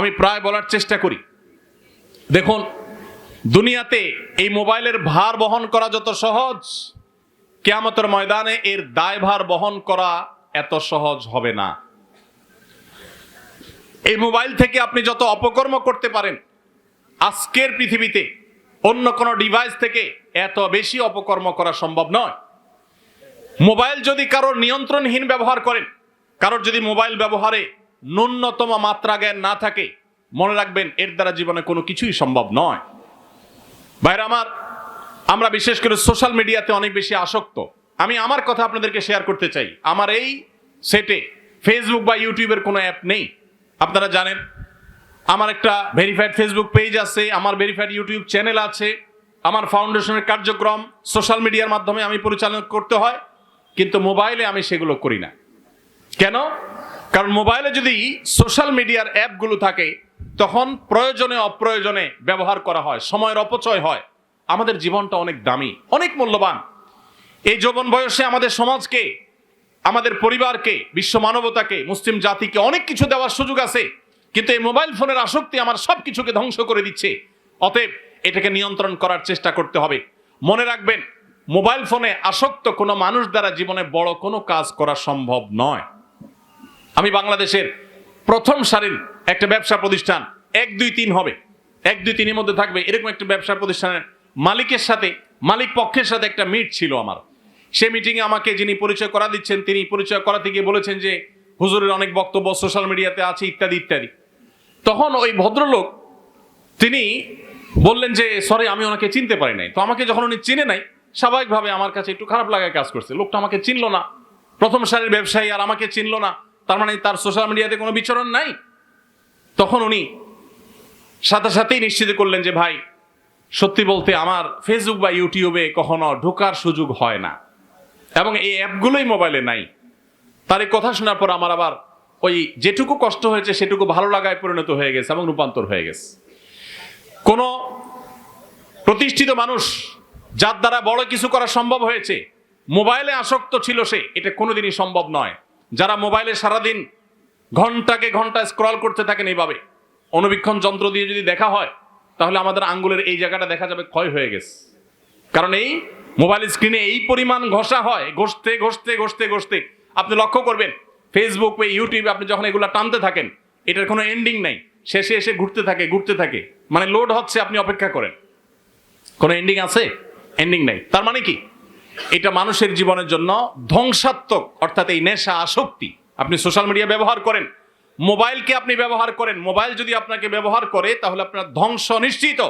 আমি প্রায় বলার চেষ্টা করি। দেখুন, দুনিয়াতে এই মোবাইলের ভার বহন করা যত সহজ, কেয়ামতের ময়দানে এর দায়ভার বহন করা এত সহজ হবে না। এই মোবাইল থেকে আপনি যত অপকর্ম করতে পারেন, আজকের পৃথিবীতে অন্য কোনো ডিভাইস থেকে এত বেশি অপকর্ম করা সম্ভব নয়। মোবাইল যদি কারোর নিয়ন্ত্রণহীন ব্যবহার করেন, কারোর যদি মোবাইল ব্যবহারে ন্যূনতম মাত্রা জ্ঞান না থাকে, মনে রাখবেন এর দ্বারা জীবনে কোনো কিছুই সম্ভব নয়। বাইরে আমার, আমরা বিশেষ করে সোশ্যাল মিডিয়াতে অনেক বেশি আসক্ত। আমি আমার কথা আপনাদেরকে শেয়ার করতে চাই। আমার এই সেটে ফেসবুক বা ইউটিউবের কোনো অ্যাপ নেই। আপনারা জানেন, আমার একটা ভেরিফাইড ফেসবুক পেজ আছে, আমার ভেরিফাইড ইউটিউব চ্যানেল আছে, আমার ফাউন্ডেশনের কার্যক্রম সোশ্যাল মিডিয়ার মাধ্যমে আমি পরিচালনা করতে হয়, কিন্তু মোবাইলে আমি সেগুলো করি না। কেন? কারণ মোবাইলে যদি সোশ্যাল মিডিয়ার অ্যাপগুলো থাকে, তখন প্রয়োজনে অপ্রয়োজনে ব্যবহার করা হয়, সময়ের অপচয় হয়। আমাদের জীবনটা অনেক দামি, অনেক মূল্যবান। এই যৌবন বয়সে আমাদের সমাজকে, আমাদের পরিবারকে, বিশ্ব মানবতাকে, মুসলিম জাতিকে অনেক কিছু দেওয়ার সুযোগ আছে, কিন্তু এই মোবাইল ফোনের আসক্তি আমার সব কিছুকে ধ্বংস করে দিচ্ছে। অতএব এটাকে নিয়ন্ত্রণ করার চেষ্টা করতে হবে। মনে রাখবেন, মোবাইল ফোনে আসক্ত কোনো মানুষ দ্বারা জীবনে বড় কোনো কাজ করা সম্ভব নয়। আমি বাংলাদেশের প্রথম সারির একটা ব্যবসা প্রতিষ্ঠান, এক, দুই, তিন হবে। এক, দুই, তিনের মধ্যে থাকবে, এরকম একটা ব্যবসা প্রতিষ্ঠানের মালিকের সাথে, মালিক পক্ষের সাথে একটা মিট ছিল আমার। সে মিটিংয়ে আমাকে যিনি পরিচয় করা দিচ্ছেন, তিনি পরিচয় করাতে গিয়ে বলেছেন যে, হুজুরের অনেক বক্তব্য সোশ্যাল মিডিয়াতে আছে, ইত্যাদি ইত্যাদি। তখন ওই ভদ্রলোক, তিনি বললেন যে সরি আমি ওনাকে চিনতে পারি নাই। তো আমাকে যখন উনি চিনে নাই, স্বাভাবিকভাবে আমার কাছে একটু খারাপ লাগায় কাজ করছে। লোকটা আমাকে চিনলো না। প্রথম সারির ব্যবসায়ী আর আমাকে চিনলো না। তার মানে তার সোশ্যাল মিডিয়াতে কোনো বিচরণ নাই? তখন উনি সাথে সাথেই নিশ্চিত করলেন যে, ভাই, সত্যি বলতে আমার ফেসবুক বা ইউটিউবে কখনো ঢোকার সুযোগ হয় না। এবং এই অ্যাপগুলোই মোবাইলে নাই। তার এই কথা শোনার পর আমার আবার ওই যেটুকু কষ্ট হয়েছে, সেটুকু ভালো লাগায় পরিণত হয়ে গেছে এবং রূপান্তর হয়ে গেছে। কোনো প্রতিষ্ঠিত মানুষ যার দ্বারা বড় কিছু করা সম্ভব হয়েছে মোবাইলে আসক্ত ছিল সে, এটা কোনোদিনই সম্ভব নয়। যারা মোবাইলে সারাদিন ঘন্টাকে ঘণ্টা স্ক্রল করতে থাকেন এইভাবে অনুবীক্ষণ যন্ত্র দিয়ে যদি দেখা হয়, তাহলে আমাদের আঙ্গুলের এই জায়গাটা দেখা যাবে ক্ষয় হয়ে গেছে। কারণ এই মোবাইল স্ক্রিনে এই পরিমাণ ঘষা হয়, ঘষতে ঘষতে ঘষতে ঘষতে, আপনি লক্ষ্য করবেন ফেসবুক বা ইউটিউবে আপনি যখন এগুলো টানতে থাকেন, এটার কোনো এন্ডিং নাই। শেষে এসে ঘুরতে থাকে ঘুরতে থাকে। মানে লোড হচ্ছে, আপনি অপেক্ষা করেন। কোনো এন্ডিং আছে? এন্ডিং নাই। তার মানে কি? এটা মানুষের জীবনের জন্য ধ্বংসাত্মক, অর্থাৎ এই নেশা আসক্তি। আপনি সোশ্যাল মিডিয়া ব্যবহার করেন, মোবাইলকে আপনি ব্যবহার করেন, মোবাইল যদি আপনাকে ব্যবহার করে, তাহলে আপনার ধ্বংস নিশ্চিত।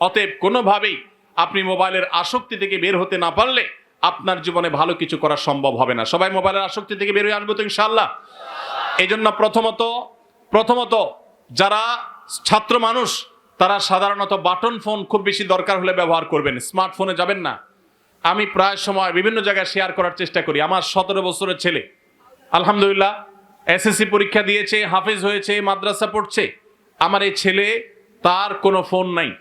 অতএব কোনোভাবেই আপনি মোবাইলের আসক্তি থেকে বের হতে না পারলে আপনার জীবনে ভালো কিছু করা সম্ভব হবে না। সবাই মোবাইলের আসক্তি থেকে বের হয়ে আসব তো ইনশাল্লাহ এই জন্য প্রথমত প্রথমত যারা ছাত্র মানুষ, তারা সাধারণত বাটন ফোন খুব বেশি দরকার হলে ব্যবহার করবেন। স্মার্টফোনে যাবেন না। আমি প্রায় সময় বিভিন্ন জায়গায় শেয়ার করার চেষ্টা করি। আমার সতেরো বছরের ছেলে। আলহামদুলিল্লাহ এসএসসি পরীক্ষা দিয়েছে, হাফেজ হয়েছে, মাদ্রাসা পড়ছে। আমার এই ছেলে, তার কোনো ফোন নাই।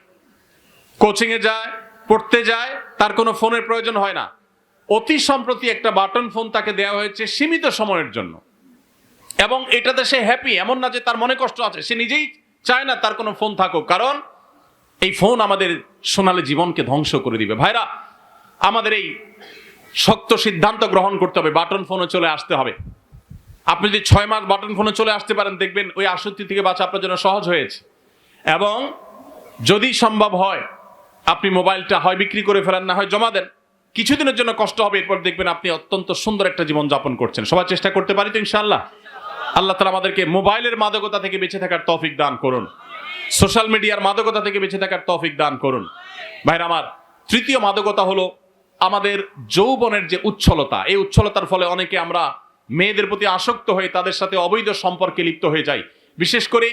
কোচিংয়ে যায়, পড়তে যায়, তার কোনো ফোনের প্রয়োজন হয় না। অতি সম্প্রতি একটা বাটন ফোন তাকে দেওয়া হয়েছে সীমিত সময়ের জন্য। এবং এটাতে সে হ্যাপি এমন না যে তার মনে কষ্ট আছে। সে নিজেই চায় না তার কোনো ফোন থাকুক। কারণ, এই ফোন আমাদের সোনালী জীবনকে ধ্বংস করে দিবে। ভাইরা আমাদের এই শক্ত সিদ্ধান্ত গ্রহণ করতে হবে, বাটন ফোনে চলে আসতে হবে। আপনি যদি ছয় মাস বাটন ফোনে চলে আসতে পারেন, দেখবেন ওই আসক্তি থেকে বাঁচা আপনার জন্য সহজ হয়েছে। এবং যদি সম্ভব হয়, আপনি মোবাইলটা হয় বিক্রি করে ফেলেন, না হয় জমা দেন, কিছুদিনের জন্য কষ্ট হবে, এরপর দেখবেন আপনি অত্যন্ত সুন্দর একটা জীবন যাপন করছেন। সবার চেষ্টা করতে পারি তো ইনশাল্লাহ আল্লাহ তালা আমাদেরকে মোবাইলের মাদকতা থেকে বেঁচে থাকার তৌফিক দান করুন। সোশ্যাল মিডিয়ার মাদকতা থেকে বেঁচে থাকার তৌফিক দান করুন। ভাইরা, আমার তৃতীয় মাদকতা হলো আমাদের যৌবনের যে উচ্ছলতা, এই উচ্ছলতার ফলে অনেকে আমরা মেয়েদের প্রতি আসক্ত হয়ে তাদের সাথে অবৈধ সম্পর্কে লিপ্ত হয়ে যাই। বিশেষ করে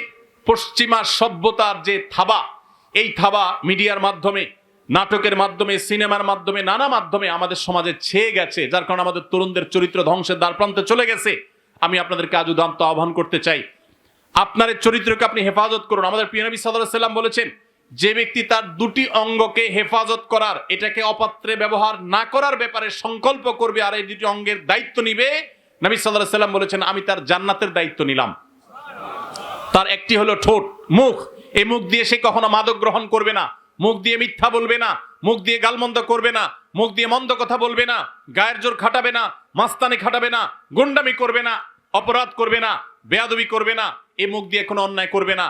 পশ্চিমা সভ্যতার যে থাবা, এই থাবা মিডিয়ার মাধ্যমে, নাটকের মাধ্যমে, সিনেমার মাধ্যমে, নানা মাধ্যমে আমাদের সমাজে ছেয়ে গেছে, যার কারণে আমাদের তরুণদের চরিত্র ধ্বংসের দ্বার প্রান্তে চলে গেছে। আমি আপনাদেরকে আজ উদান্ত আহ্বান করতে চাই। আপনার চরিত্রকে আপনি হেফাজত করুন। আমাদের প্রিয় নবী সাল্লাল্লাহু বলেছেন যে ব্যক্তি তার দুটি অঙ্গকে হেফাজত করার, এটাকে অপাত্রে ব্যবহার না করার ব্যাপারে সংকল্প করবে আর এই দুটি অঙ্গের দায়িত্ব নিবে, নবী আলাইহি সাল্লাম বলেছেন, আমি তার জান্নাতের দায়িত্ব নিলাম। তার একটি হলো ঠোঁট, মুখ। এই মুখ দিয়ে সে কখনো মাদক গ্রহণ করবে না। মুখ দিয়ে মিথ্যা বলবে না। মুখ দিয়ে গালমন্দ করবে না। মুখ দিয়ে মন্দ কথা বলবে না। গায়ের জোর খাটাবে না। মাস্তানি খাটাবে না। গুন্ডামি করবে না। অপরাধ করবে না। বেয়াদবি করবে না। এই মুখ দিয়ে কোনো অন্যায় করবে না।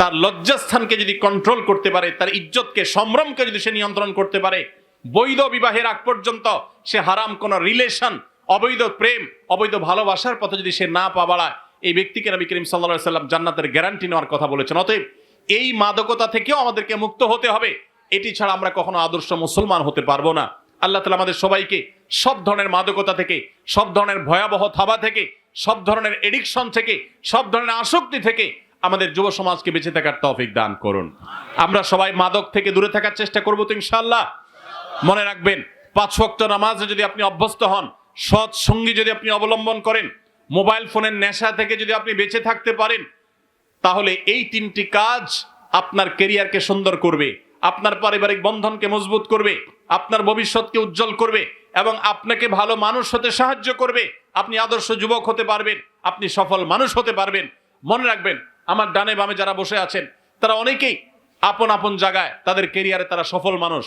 তার লজ্জাস্থানকে যদি কন্ট্রোল করতে পারে, তার ইজ্জতকে, সম্ভ্রমকে যদি সে নিয়ন্ত্রণ করতে পারে, বৈধ বিবাহের আগ পর্যন্ত সে হারাম কোন রিলেশন অবৈধ প্রেম, অবৈধ ভালোবাসার পথে যদি সে না পা বাড়ায়, এই ব্যক্তিকে নবী করিম সাল্লা সাল্লাম জান্নাতের গ্যারান্টি নেওয়ার কথা বলেছেন। অতএব এই মাদকতা থেকেও আমাদেরকে মুক্ত হতে হবে। এটি ছাড়া আমরা কখনো আদর্শ মুসলমান হতে পারব না। আল্লাহ তালা আমাদের সবাইকে সব ধরনের মাদকতা থেকে, সব ধরনের ভয়াবহ থাবা থেকে সব ধরনের এডিকশন থেকে, সব ধরনের আসক্তি থেকে আমাদের যুব সমাজকে বেঁচে থাকার তৌফিক দান করুন। আমরা সবাই মাদক থেকে দূরে থাকার চেষ্টা করব তো ইনশাল্লাহ মনে রাখবেন, পাঁচ ওয়াক্ত নামাজে যদি আপনি অভ্যস্ত হন, সৎ সঙ্গী যদি আপনি অবলম্বন করেন, মোবাইল ফোনের নেশা থেকে যদি আপনি বেঁচে থাকতে পারেন, তাহলে এই তিনটি কাজ আপনার কেরিয়ারকে সুন্দর করবে, আপনার পারিবারিক বন্ধনকে মজবুত করবে, আপনার ভবিষ্যৎকে উজ্জ্বল করবে এবং আপনাকে ভালো মানুষ হতে সাহায্য করবে। আপনি আদর্শ যুবক হতে পারবেন, আপনি সফল মানুষ হতে পারবেন। মনে রাখবেন, আমার ডানে বামে যারা বসে আছেন, তারা অনেকেই আপন আপন জায়গায় তাদের কেরিয়ারে তারা সফল মানুষ।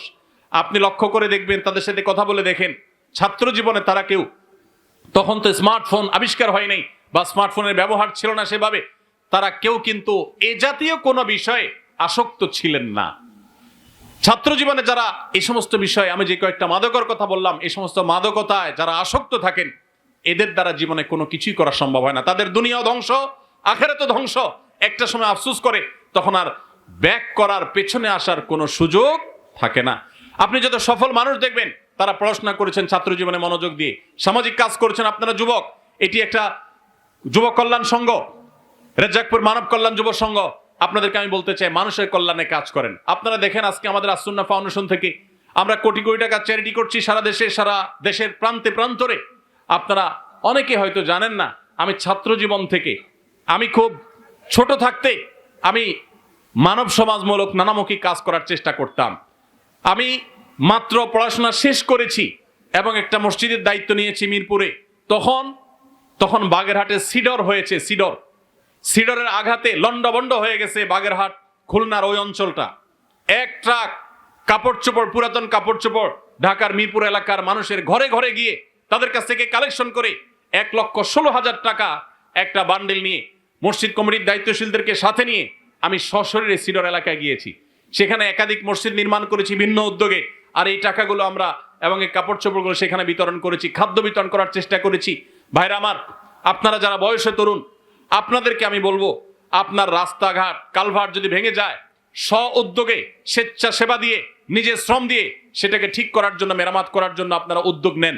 আপনি লক্ষ্য করে দেখবেন, তাদের সাথে কথা বলে দেখেন, ছাত্র জীবনে তারা কেউ তখন তো স্মার্টফোন আবিষ্কার হয় নাই বা স্মার্টফোনের ব্যবহার ছিল না সেভাবে, তারা কেউ কিন্তু এ জাতীয় কোনো বিষয়ে আসক্ত ছিলেন না। ছাত্র জীবনে যারা এই সমস্ত বিষয়ে, আমি যে কয়েকটা মাদকর কথা বললাম এই সমস্ত মাদকতায় যারা আসক্ত থাকেন এদের দ্বারা জীবনে কোনো কিছুই করা সম্ভব হয় না। তাদের দুনিয়াও ধ্বংস আখেরে তো ধ্বংস। একটা সময় আফসুস করে, তখন আর ব্যাক করার পেছনে আসার কোনো সুযোগ থাকে না। আপনি যত সফল মানুষ দেখবেন, তারা পড়াশোনা করেছেন ছাত্র জীবনে মনোযোগ দিয়ে, সামাজিক কাজ করেছেন আপনারা যুবক। এটি একটা যুব কল্যাণ সংঘ রেজাকপুর মানব কল্যাণ যুব সংঘ। আপনাদেরকে আমি বলতে চাই, মানুষের কল্যাণে কাজ করেন। আপনারা দেখেন আজকে আমাদের আসুন্না ফাউন্ডেশন থেকে আমরা কোটি কোটি টাকা চ্যারিটি করছি সারা দেশে, সারা দেশের প্রান্তে প্রান্তরে। আপনারা অনেকে হয়তো জানেন না, আমি ছাত্র জীবন থেকে। আমি খুব ছোট থাকতে আমি মানব সমাজমূলক নানামুখী কাজ করার চেষ্টা করতাম। আমি মাত্র পড়াশোনা শেষ করেছি এবং একটা মসজিদের দায়িত্ব নিয়েছি মিরপুরে। তখন তখন বাগেরহাটে সিডর হয়েছে, সিডর। সিডরের আঘাতে লন্ডবন্ড হয়ে গেছে বাগেরহাট, খুলনার ওই অঞ্চলটা। এক ট্রাক কাপড় চোপড় পুরাতন কাপড় চোপড় ঢাকার মিরপুর এলাকার মানুষের ঘরে ঘরে গিয়ে তাদের কাছ থেকে কালেকশন করে এক লক্ষ ষোলো হাজার টাকা একটা বান্ডেল নিয়ে মসজিদ কমিটির দায়িত্বশীলদেরকে সাথে নিয়ে আমি সশরীরে সিডর এলাকায় গিয়েছি। সেখানে একাধিক মসজিদ নির্মাণ করেছি ভিন্ন উদ্যোগে। আর এই টাকাগুলো আমরা এবং এই কাপড় চোপড়গুলো সেখানে বিতরণ করেছি, খাদ্য বিতরণ করার চেষ্টা করেছি। ভাইরা আমার, আপনারা যারা বয়সে তরুণ, আপনাদেরকে আমি বলব, আপনার রাস্তাঘাট, কালভার্ট যদি ভেঙে যায় স্ব উদ্যোগে স্বেচ্ছাসেবা দিয়ে, নিজের শ্রম দিয়ে সেটাকে ঠিক করার জন্য, মেরামত করার জন্য আপনারা উদ্যোগ নেন।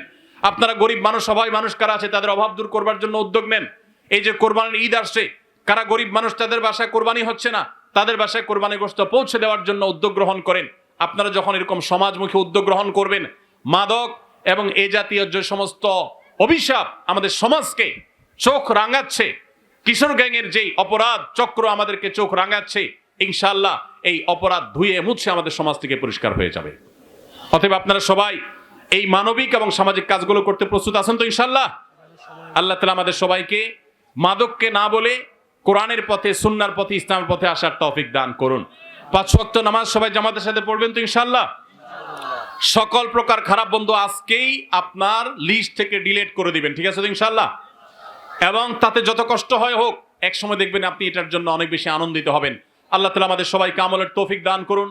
আপনারা গরিব মানুষ সবাই মানুষ কারা আছে, তাদের অভাব দূর করবার জন্য উদ্যোগ নেন। এই যে কোরবানির ঈদ আসছে, কারা গরিব মানুষ, তাদের বাসায় কোরবানি হচ্ছে না, তাদের বাসায় কোরবানি গোস্ত পৌঁছে দেওয়ার জন্য উদ্যোগ গ্রহণ করেন। আপনারা যখন এরকম সমাজমুখী উদ্যোগ গ্রহণ করবেন, মাদক এবং এ জাতীয় যে সমস্ত অভিশাপ আমাদের সমাজকে চোখ রাঙাচ্ছে, কিশোর গ্যাংয়ের যেই অপরাধ চক্র আমাদেরকে চোখ রাঙাচ্ছে ইনশাল্লাহ এই অপরাধ ধুয়ে মুছে আমাদের সমাজ থেকে পরিষ্কার হয়ে যাবে। অতএব আপনারা সবাই এই মানবিক এবং সামাজিক কাজগুলো করতে প্রস্তুত আছেন তো ইনশাল্লাহ আল্লাহ তালা আমাদের সবাইকে মাদককে না বলে কোরআনের পথে, সুন্নার পথে, ইসলামের পথে আসার তৌফিক দান করুন। পাঁচ ওয়াক্ত নামাজ সবাই জামাতের সাথে পড়বেন তো ইনশাল্লাহ সকল প্রকার খারাপ বন্ধু আজকেই আপনার লিস্ট থেকে ডিলিট করে দিবেন, ঠিক আছে তো ইনশাল্লাহ এবং তাতে যত কষ্ট হয় হোক এক সময় দেখবেন আপনি এটার জন্য অনেক বেশি আনন্দিত হবেন। আল্লাহ তালা আমাদের সবাইকে আমলের তৌফিক দান করুন।